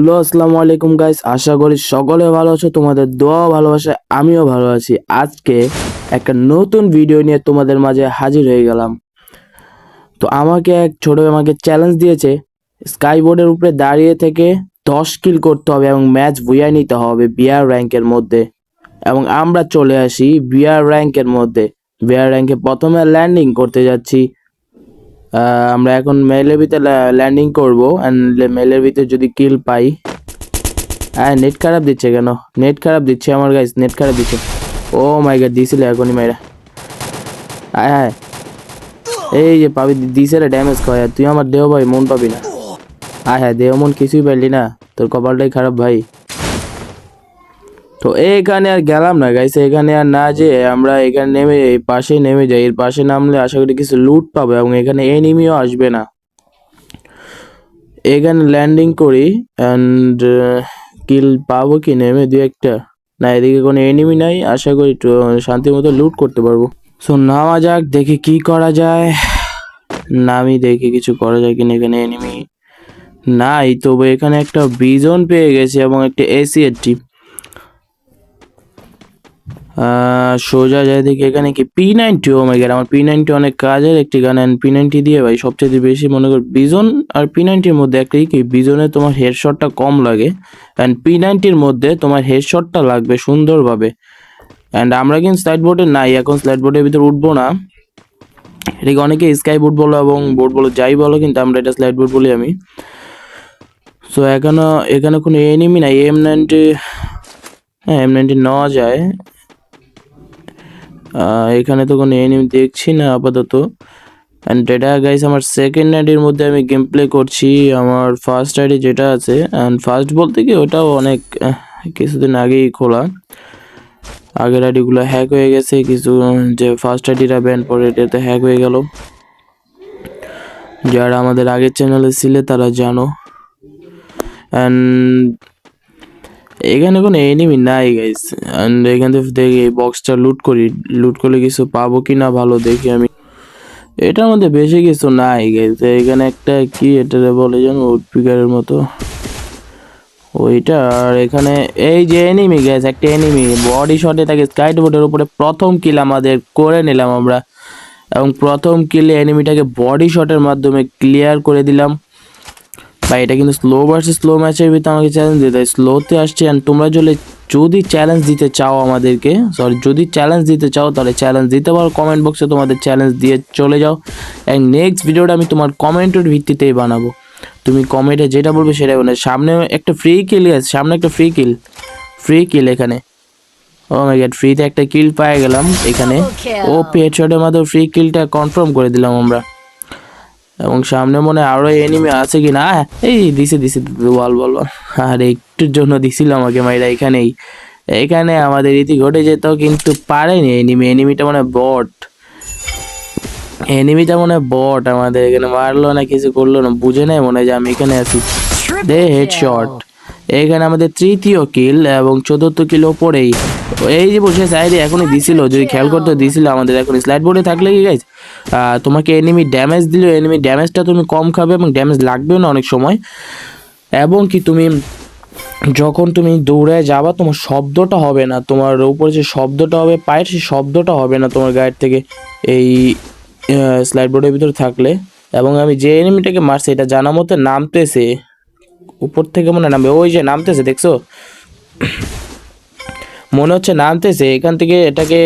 Hello, আসসালামু আলাইকুম guys আশা করি সকলে ভালো আছো, তোমাদের দোয়া ভালোবাসা আমিও ভালো আছি। আজকে একটা নতুন ভিডিও নিয়ে তোমাদের মাঝে হাজির হয়ে গেলাম। তো আমাকে এক ছোট আমাকে চ্যালেঞ্জ দিয়েছে স্কাই বোর্ডের উপরে দাঁড়িয়ে থেকে দশ কিল করতে হবে এবং ম্যাচ বুয়াই নিতে হবে বিয়ার র্যাঙ্কের মধ্যে। এবং আমরা চলে আসি বিয়ার র্যাঙ্কের মধ্যে। বিয়ার র্যাঙ্কে প্রথমে ল্যান্ডিং করতে যাচ্ছি। আমরা এখন মেলের ভিতরে ল্যান্ডিং করব অ্যান্ড মেলের ভিতরে যদি কিল পাই। হ্যাঁ নেট খারাপ দিচ্ছে কেন? নেট খারাপ দিচ্ছে আমার গাইস নেট খারাপ দিচ্ছে। ও মাই গড দিছিল এখনই মাইরা। হ্যাঁ হ্যাঁ এই যে পাবি দিছে রে ড্যামেজ খাওয়া তুই আমার দেহ ভাই, মন পাবি না। হ্যাঁ হ্যাঁ দেহ মন কিছুই পারলি না। তোর কপালটাই খারাপ ভাই। তো এইখানে আর গেলাম না গাইছে এখানে আর না যে আমরা এখানে নেমে এই পাশে নেমে যাই। এর পাশে নামলে আশা করি কিছু লুট পাবো এবং এখানে এনিমিও আসবে না। এখানে ল্যান্ডিং করি অ্যান্ড কিল পাবো কি নেমে দু একটা। না এদিকে কোনো এনিমি নাই। আশা করি শান্তি মতো লুট করতে পারব। সো নামা যাক দেখি কি করা যায়। নামি দেখি কিছু করা যায় কিনা এখানে এনিমি নাই তবে এখানে একটা বিজন পেয়ে গেছে এবং একটা এসি এর আহ, সোজা যায় দেখি এখানে কি? পি নাইনটি ও মাই আমার পি নাইনটি অনেক কাজের একটি গান অ্যান্ড পি নাইনটি দিয়ে ভাই সবচেয়ে বেশি মনে কর বিজন আর পি নাইনটির মধ্যে একটাই কি? বিজনে তোমার হেডশটটা কম লাগে অ্যান্ড পি নাইনটির মধ্যে তোমার হেডশটটা লাগবে সুন্দরভাবে। অ্যান্ড আমরা কিন্তু স্লাইড বোর্ডে নাই, এখন স্লাইড বোর্ডের ভিতরে উঠবো না। এটাকে অনেকে স্কাই বোর্ড বলো এবং বোর্ড বলো যাই বলো, কিন্তু আমরা এটা স্লাইড বোর্ড বলি আমি। সো এখনও, এখানে কোনো এনিমি নাই এম নাইনটি হ্যাঁ এম নাইনটি নেওয়া যায়। এখানে তো কোনো এনিমি দেখছি না আপাতত। অ্যান্ড এটা গাইস আমার সেকেন্ড আইডির মধ্যে আমি গেম প্লে করছি। আমার ফার্স্ট আইডি যেটা আছে অ্যান্ড ফার্স্ট বলতে কি, ওটাও অনেক কিছুদিন আগেই খোলা। আগের আইডিগুলো হ্যাক হয়ে গেছে, কিছু, যে ফার্স্ট আইডিটা ব্যান পরে এটাতে হ্যাক হয়ে গেল। যারা আমাদের আগের চ্যানেলে ছিলে, তারা জানো। অ্যান্ড এখানে কোনো এনিমি নাই গাইস এন্ড এখান থেকে দেখি এই বক্সটা লুট করি। লুট করলে কিছু পাবো কি না ভালো দেখি আমি। এটার মধ্যে বেশি কিছু নাই গাইস এখানে একটা কি এটা বলে জানো উডপিকারের মতো। ওইটা, আর এখানে এই যে এনিমি গ্যাস একটা এনিমি বডি শটে তাকে স্কাইট বোর্ডের উপরে প্রথম কিল আমাদের করে নিলাম আমরা। এবং প্রথম কিলে এনিমিটাকে বডি শটের মাধ্যমে ক্লিয়ার করে দিলাম। বা এটা কিন্তু স্লো ভার্সেস স্লো ম্যাচের ভিতরে আমাকে চ্যালেঞ্জ দিতে হয়। স্লোতে আসছে অ্যান্ড তোমরা যদি যদি চ্যালেঞ্জ দিতে চাও আমাদেরকে সরি যদি চ্যালেঞ্জ দিতে চাও তাহলে চ্যালেঞ্জ দিতে পারো। কমেন্ট বক্সে তোমাদের চ্যালেঞ্জ দিয়ে চলে যাও। অ্যান্ড নেক্সট ভিডিওটা আমি তোমার কমেন্টের ভিত্তিতেই বানাবো। তুমি কমেন্টে যেটা বলবে সেটাই বলবে সামনে একটা ফ্রি কিল আছে সামনে একটা ফ্রি কিল ফ্রি কিল এখানে। ও মাই গড ফ্রিতে একটা কিল পেয়ে গেলাম এখানে। ও পেট শটের মাধ্যমে ফ্রি কিলটা কনফার্ম করে দিলাম আমরা। এবং সামনে মনে হয় আরও এনিমি আছে কি না এই দিছে দিছে বল বল বল। আর একটুর জন্য দিছিল আমাকে মাইরা এখানেই। এখানে আমাদের ইতি ঘটে যেত কিন্তু পারেনি এনিমি এনিমিটা মানে বট এনিমিটা মনে বট আমাদের এখানে। মারলো না কিছু করল না বুঝে নাই মনে হয় যে আমি এখানে আছি। দে হেডশট এখানে আমাদের তৃতীয় কিল এবং চতুর্থ কিল ওপরেই। এই যে বসে সাইডে এখনই দিছিল যদি খেয়াল করতে দিছিল আমাদের এখন স্লাইড বোর্ডে থাকলে কি গাইজ তোমাকে এনিমি ড্যামেজ দিলে এনিমি ড্যামেজটা তুমি কম খাবে এবং ড্যামেজ লাগবেও না অনেক সময়। এবং কি তুমি যখন তুমি দৌড়ে যাবা তোমার শব্দটা হবে না তোমার উপরে যে শব্দটা হবে পায়ের সেই শব্দটা হবে না তোমার গায়ের থেকে এই স্লাইড বোর্ডের ভিতরে থাকলে। এবং আমি যে এনিমিটাকে মারছি এটা জানা মতে নামতেছে। উপর থেকে মনে হয় নামবে ওই যে নামতেছে দেখছ? মনে হচ্ছে নামতেছে, এখান থেকে এটাকে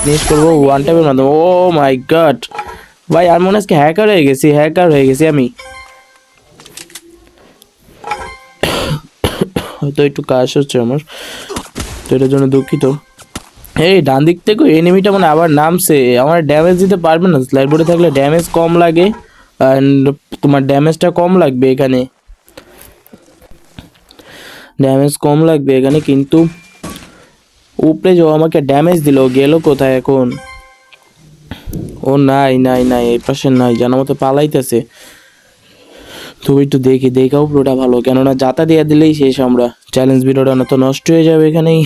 ফিনিশ করব ওয়ান টাইমের মাধ্যমে। ও মাই গড ভাই, আর মনে হচ্ছে হ্যাকার হয়ে গেছি হ্যাকার হয়ে গেছি আমি। হয়তো একটু কাজ হচ্ছে আমার, তো এটার জন্য দুঃখিত। এই, ডান দিক থেকে এনিমিটা মানে আবার নামছে। আমার ড্যামেজ দিতে পারবে না স্লাইড বোর্ডে থাকলে ড্যামেজ কম লাগে অ্যান্ড তোমার ড্যামেজটা কম লাগবে এখানে। ড্যামেজ কম লাগবে এখানে, কিন্তু উপরে যে আমাকে ড্যামেজ দিল গেল কোথায় এখন? ও নাই নাই নাই এই পাশে নাই জানা মতো পালাইতেছে। তুমি একটু দেখি দেখাও পুরোটা ভালো কেননা যাতা দিয়ে দিলেই শেষ আমরা। চ্যালেঞ্জ ভিডিওটা না তো নষ্ট হয়ে যাবে এখানেই।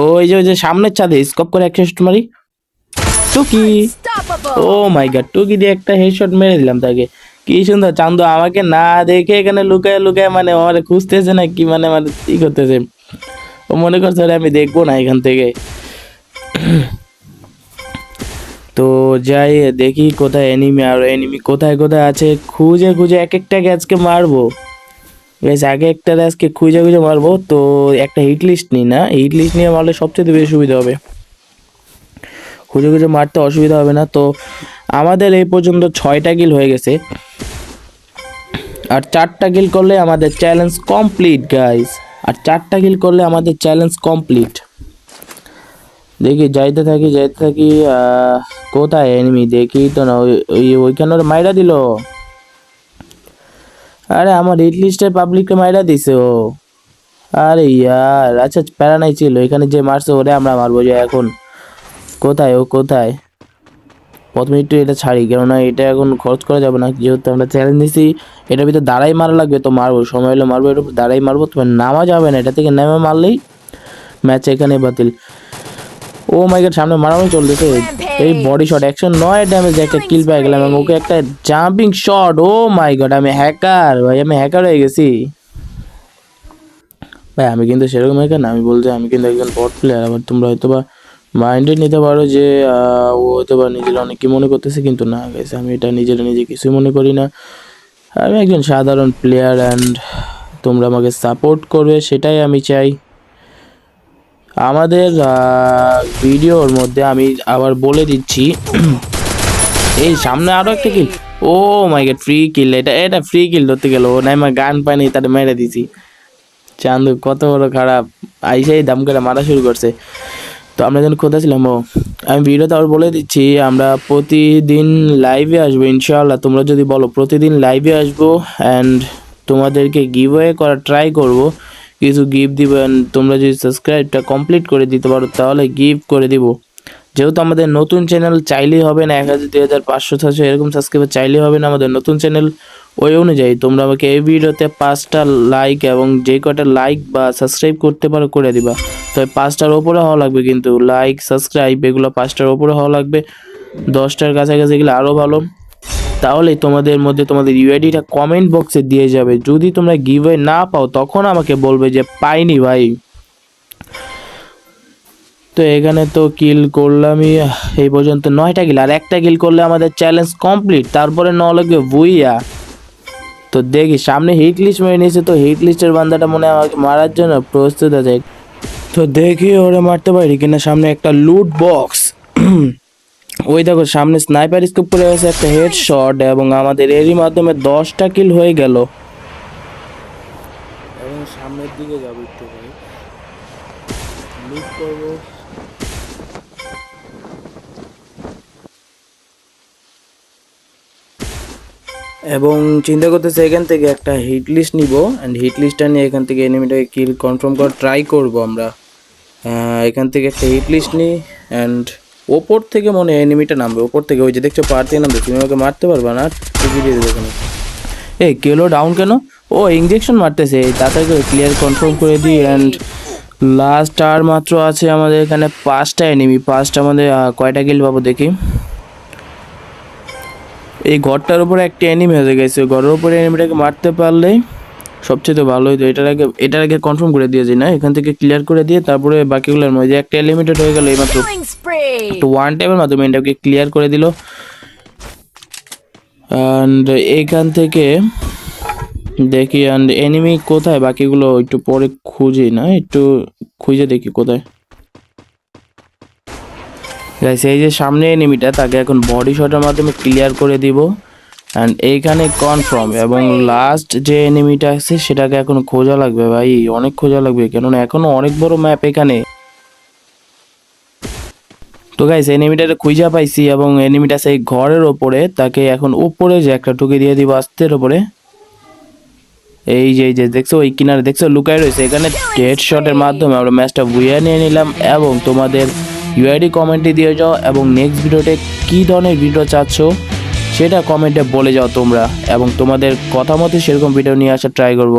ওই যে ওই যে সামনের ছাদে স্কপ করে একটা শট মারি। টুকি। ও মাই গড টুকি দিয়ে একটা হেডশট মেরে দিলাম তাকে। কি সুন্দর চান্দু আমাকে না দেখে এখানে লুকায় লুকায় মানে আমার খুঁজতেছে না কি মানে মানে ই করতেছে। ও মনে করছে "আরে আমি দেখব না এখান থেকে। তো যাই, দেখি কোথায় এনিমি আর এনিমি কোথায় কোথায় আছে। খুঁজে খুঁজে এক একটাকে আজকে মারবো। বেশ, আগে একটা আজকে খুঁজে খুঁজে মারবো। তো একটা হিট লিস্ট নিই না। হিট লিস্ট নিয়ে মারলে সবচেয়ে বেশি সুবিধা হবে। খুঁজে খুঁজে মারতে অসুবিধা হবে না। তো আমাদের এই পর্যন্ত ছয়টা কিল হয়ে গেছে। আর চারটা কিল করলে আমাদের চ্যালেঞ্জ কমপ্লিট গাইস আর চারটা কিল করলে আমাদের চ্যালেঞ্জ কমপ্লিট দেখি, যাইতে থাকি যাইতে থাকি কোথায় এনিমি দেখি তো না, ওই, ওই- ওইখানে মাইরা দিল। আরে, আমার হিট লিস্টের পাবলিককে মাইরা দিছে ও। আরে ইয়ার আচ্ছা প্যারা নাই ছিল, এখানে যে মারছে ওরে আমরা মারবো যে এখন। কোথায় ও, কোথায়? প্রথমে একটু এটা ছাড়ি, কেননা এটা এখন খরচ করা যাবে না। যেহেতু আমরা চ্যালেঞ্জ নিছি, এটার ভিতরে দাঁড়াই মারা লাগবে তো মারবো, সময় হলে মারবো উপর দাঁড়াই মারবো তোমার নামা যাবে না। এটা থেকে নেমে মারলেই ম্যাচ এখানে বাতিল। ও মাই গড সামনে মারামারি চলতেছে। এই বডি শট একশো নয় ড্যামেজ একটা কিল পেয়ে গেলাম, এবং ওকে একটা jumping shot oh my god আমি হ্যাকার ভাই, আমি হ্যাকার হয়ে গেছি। ভাই, আমি কিন্তু সেরকম হ্যাকার না, আমি বলতে আমি কিন্তু একজন বট প্লেয়ার আবার তোমরা হয়তো বা মাইন্ডে নিতে পারো যে ও হয়তো বা নিজের অনেক কি মনে করতেছে, কিন্তু না গেছে আমি এটা নিজের নিজে কিছুই মনে করি না। আমি একজন সাধারণ প্লেয়ার অ্যান্ড তোমরা আমাকে সাপোর্ট করবে, সেটাই আমি চাই। আমাদের ভিডিওর মধ্যে আমি আবার বলে দিচ্ছি, এই সামনে আরও একটা কিল ও মাই ফ্রি কিল এটা এটা ফ্রি কিল ধরতে গেল। ও নাই আমার গান পায়নি তাটা মেরে দিছি। চান্দু, কত বড় খারাপ। আইসাই দাম করে মারা শুরু করছে। তো আমরা যখন কোথায় ছিলাম, ও। আমি ভিডিওতে আবার বলে দিচ্ছি, আমরা প্রতিদিন লাইভে আসব, ইনশাআল্লাহ। তোমরা যদি বলো, প্রতিদিন লাইভে আসব অ্যান্ড তোমাদেরকে গিভ ওয়ে করার ট্রাই করব। কিছু গিফট দিব অ্যান্ড তোমরা যদি সাবস্ক্রাইবটা কমপ্লিট করে দিতে পারো, তাহলে গিফট করে দিব। যেহেতু আমাদের নতুন চ্যানেল চাইলেই হবে না, এক হাজার, দুই হাজার, পাঁচশো ছশো এরকম সাবস্ক্রাইবার চাইলেই হবে না আমাদের নতুন চ্যানেল ওই অনুযায়ী। তোমরা আমাকে এই ভিডিওতে পাঁচটা লাইক এবং যে কটা লাইক বা সাবস্ক্রাইব করতে পারো, করে দিবা। তবে পাঁচটার ওপরে হওয়া লাগবে কিন্তু। লাইক সাবস্ক্রাইব এগুলো পাঁচটার ওপরে হওয়া লাগবে। দশটার কাছাকাছি গেলে আরও ভালো। তাহলে তোমাদের মধ্যে তোমাদের ইউআইডিটা কমেন্ট বক্সে দিয়ে যাবে। যদি তোমরা গিভওয়ে না পাও, তখন আমাকে বলবে যে, পাইনি ভাই। তো এখানে তো কিল করলামই। এই পর্যন্ত নয়টা কিল আর একটা কিল করলে আমাদের চ্যালেঞ্জ কমপ্লিট তারপরে ন লাগবে বুইয়া তো দেখি, সামনে হিট লিস্ট মেরে নিয়েছে তো হিট লিস্টের বান্দাটা মনে হয় আমাকে মারার জন্য প্রস্তুত আছে। তো দেখি ওরে মারতে পারি কিনা, সামনে একটা লুট বক্স ওই দেখো, সামনে স্নাইপার স্কোপ করে আছে, একটা হেড শট এবং আমাদের এরই মাধ্যমে দশটা কিল হয়ে গেল। এবং সামনের দিকে যাব একটু ভাই। লুট করব। এবং চিন্তা করতেছে এখান থেকে একটা হিট লিস্ট নিব অ্যান্ড হিট লিস্টটা নিয়ে এখান থেকে এনিমিটাকে কিল কনফার্ম করার ট্রাই করব আমরা। এখান থেকে একটা হিট লিস্ট নিই অ্যান্ড ওপর থেকে মনে হয় এনিমিটা নামবে। ওপর থেকে ওই যে দেখছ পার থেকে নামবে। তুমি আমাকে মারতে পারবা না? টিভি দিয়ে দেবে এখানে। এই কেলো ডাউন কেন? ও ইঞ্জেকশন মারতেছে। তাড়াতাড়ি করে ক্লিয়ার কনফার্ম করে দিই অ্যান্ড লাস্ট আর মাত্র আছে আমাদের এখানে পাঁচটা এনিমি পাঁচটা আমাদের কয়টা কিল পাবো দেখি। এই ঘরটার উপরে একটা এনিমি হয়ে গেছে। ঘরের উপরে এনিমিটাকে মারতে পারলে সবচেয়ে তো ভালো হইতো। এটার আগে এটার আগে কনফার্ম করে দিয়েছি না? এখান থেকে ক্লিয়ার করে দিয়ে তারপরে বাকিগুলোর মধ্যে একটা লিমিটেড হয়ে গেল এইমাত্র! তো ওয়ান টাইমের মাধ্যমে এটাকে ক্লিয়ার করে দিল। অ্যান্ড এইখান থেকে দেখি অ্যান্ড এনিমি কোথায়? বাকিগুলো একটু পরে খুঁজি না? একটু খুঁজে দেখি কোথায়। গাইস এই যে সামনে এনিমিটা তাকে এখন বডি শটের মাধ্যমে ক্লিয়ার করে দিব। অ্যান্ড এইখানে কনফার্ম এবং লাস্ট যে এনিমিটা আছে সেটাকে এখন খোঁজা লাগবে ভাই অনেক খোঁজা লাগবে কেননা এখনও অনেক বড় ম্যাপ এখানে। তো গাইস এনিমিটাকে খুঁজা পাইছি এবং এনিমিটা সেই ঘরের ওপরে তাকে এখন উপরে যে একটা টুকি দিয়ে দিব আস্তের ওপরে। এই যে এই যে দেখছ ওই কিনারে দেখছ লুকাই রয়েছে। এখানে হেড শটের মাধ্যমে আমরা ম্যাচটা বুঝে নিয়ে নিলাম এবং তোমাদের ইউআইডি কমেন্টে দিয়ে যাও এবং নেক্সট ভিডিওতে কী ধরনের ভিডিও চাচ্ছ, সেটা কমেন্টে বলে যাও তোমরা এবং তোমাদের কথা মতো সেরকম ভিডিও নিয়ে আসার ট্রাই করব।